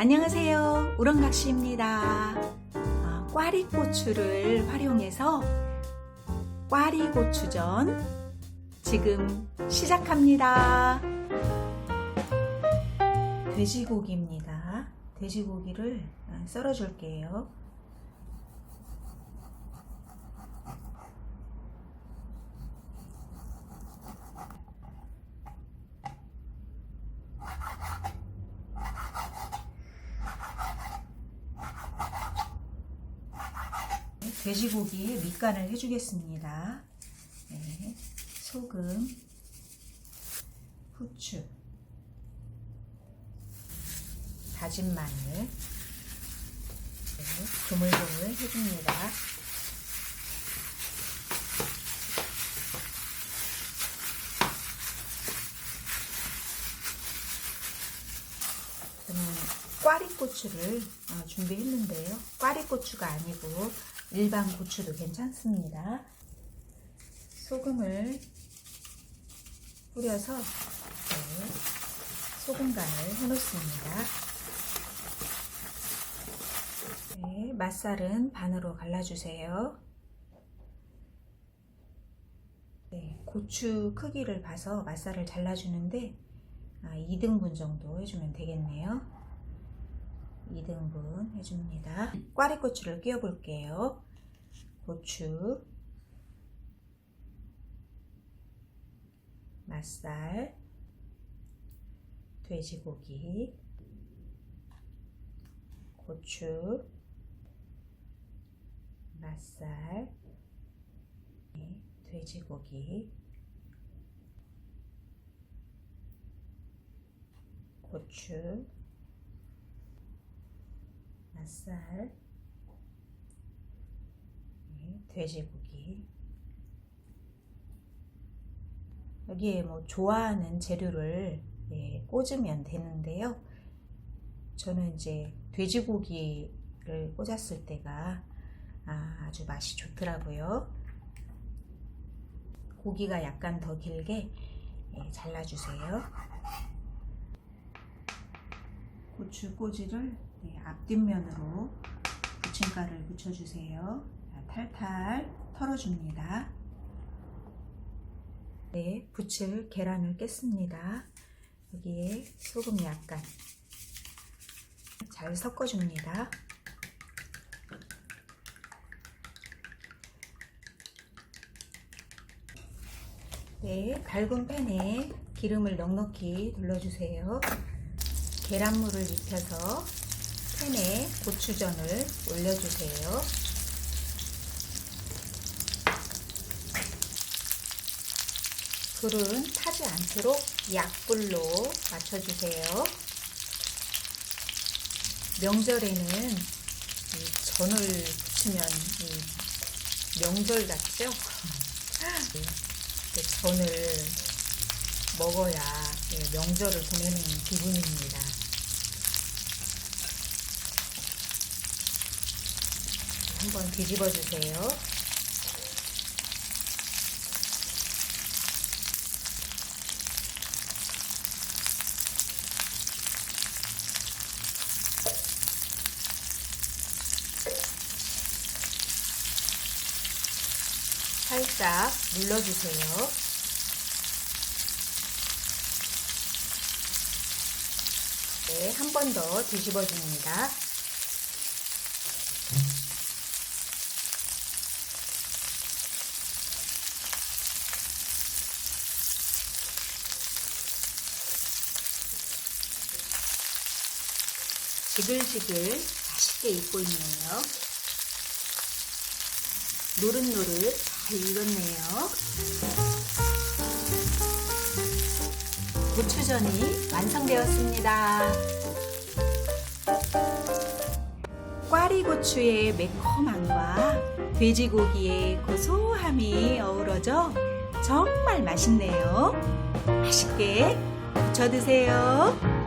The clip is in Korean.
안녕하세요. 우렁각시입니다. 아, 꽈리고추를 활용해서 꽈리고추전 지금 시작합니다. 돼지고기입니다. 돼지고기를 썰어줄게요. 돼지고기에 밑간을 해주겠습니다. 네, 소금, 후추, 다진 마늘, 네, 조물조물 해줍니다. 꽈리고추를 어, 준비했는데요. 꽈리고추가 아니고 일반 고추도 괜찮습니다. 소금을 뿌려서 네, 소금간을 해놓습니다. 네, 맛살은 반으로 갈라주세요. 네, 고추 크기를 봐서 맛살을 잘라주는데 아, 2등분 정도 해주면 되겠네요. 2등분 해줍니다. 꽈리고추를 끼워 볼게요. 고추, 맛살, 돼지고기, 고추, 맛살, 네, 돼지고기, 고추, 맛살, 네, 돼지고기. 여기에 뭐 좋아하는 재료를 예, 꽂으면 되는데요. 저는 이제 돼지고기를 꽂았을 때가 아, 주 맛이 좋더라고요. 고기가 약간 더 길게 예, 잘라주세요. 고추 꼬지를 네, 앞뒷면으로 부침가를 붙여주세요. 자, 탈탈 털어줍니다. 네, 부칠 계란을 깼습니다. 여기에 소금 약간 잘 섞어줍니다. 네, 밝은 팬에 기름을 넉넉히 둘러주세요. 계란물을 입혀서 팬에 고추전을 올려주세요. 불은 타지 않도록 약불로 맞춰주세요. 명절에는 이 전을 부치면 이 명절 같죠? 그 전을 먹어야 예, 명절을 보내는 기분입니다. 한번 뒤집어 주세요. 살짝 눌러주세요. 네, 한 번 더 뒤집어 줍니다. 지글지글 맛있게 익고 있네요. 노릇노릇 잘 익었네요. 고추전이 완성되었습니다. 꽈리고추의 매콤함과 돼지고기의 고소함이 어우러져 정말 맛있네요. 맛있게 부쳐 드세요.